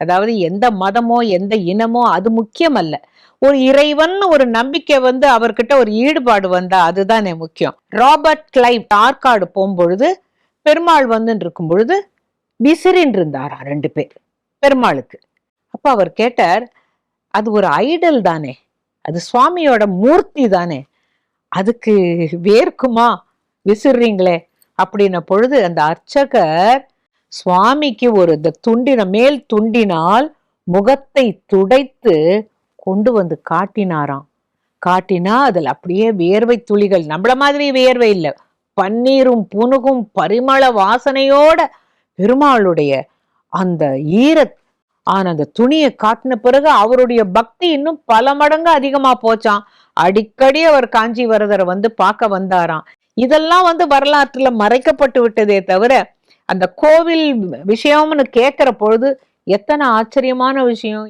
அதாவது எந்த மதமோ எந்த இனமோ அது முக்கியம் அல்ல ஒரு இறைவன் ஒரு நம்பிக்கை வந்து அவர்கிட்ட ஒரு ஈடுபாடு வந்தா அதுதானே முக்கியம். ராபர்ட் கிளைவ் ஆற்காடு போகும்பொழுது பெருமாள் வந்து இருக்கும் பொழுது விசிறின் இருந்தாரா ரெண்டு பேர் பெருமாளுக்கு. அப்ப அவர் கேட்டார் அது ஒரு ஐடல் தானே அது சுவாமியோட மூர்த்தி தானே அதுக்கு வேர்க்குமா? விசிறீங்களே அப்படின்ன பொழுது அந்த அர்ச்சகர் சுவாமிக்கு ஒரு இந்த துண்டின மேல் துண்டினால் முகத்தை துடைத்து கொண்டு வந்து காட்டினாராம். காட்டினா அதில் அப்படியே வேர்வை துளிகள் நம்மள மாதிரி வேர்வை இல்லை. பன்னீரும் புனுகும் பரிமள வாசனையோட பெருமாளுடைய அந்த ஈர ஆன அந்த துணியை காட்டின பிறகு அவருடைய பக்தி இன்னும் பல மடங்கு அதிகமா போச்சான் அடிக்கடி அவர் காஞ்சி வரதரை வந்து பார்க்க வந்தாராம். இதெல்லாம் வந்து வரலாற்றுல மறைக்கப்பட்டு விட்டதே தவிர அந்த கோவில் விஷயம்னு கேட்குற பொழுது எத்தனை ஆச்சரியமான விஷயம்.